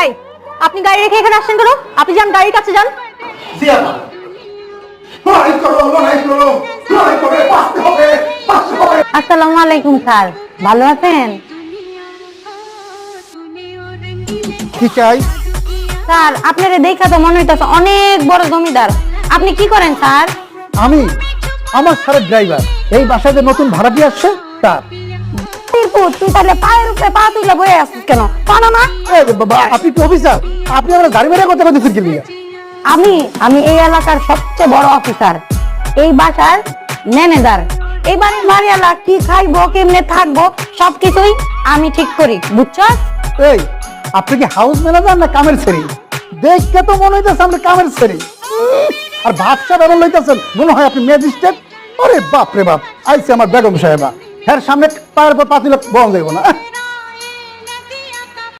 I আপনি গাড়ি রেখে এখানে আসছেন কেন? আপনি যান গাড়ির কাছে যান। আসসালামু আলাইকুম স্যার। ভালো আছেন? কি চাই? স্যার আপনারে দেখা তো মনে হইতেছে অনেক বড় জমিদার। আপনি কি করেন স্যার? আমি? আমার স্যারের ড্রাইভার এই বাসায় যে নতুন ভাড়াটি আসছে তার। তুই তাহলে পায়ের উপরে পা তুলে বয়ে আসিস কেন? পানা না বাবা, আপনি তো অফিসার আপনি আমার গাড়ি মেরে কথা কথা ফিরকে নিয়ে আমি আমি এই এলাকার সবচেয়ে বড় অফিসার এই বাসার ম্যানেজার এই বাড়ির বাড়িওয়ালা কি খাইবো কেমনে থাকব সবকিছুই আমি ঠিক করি বুঝছ এই আপনি কি হাউস ম্যানেজার না কামের ছেড়ে? দেখতে তো মনে হইতেছে আপনি কামের ছেড়ে। আর ভাবসা বেরোন লইতেছেন মনে হয় আপনি ম্যাজিস্ট্রেট আরে বাপ রে বাপ আইসি আমার বেগম সাহেবা। হ্যাঁ সামনে পায়ের পর পাতিলে বন্ধ দেবো না।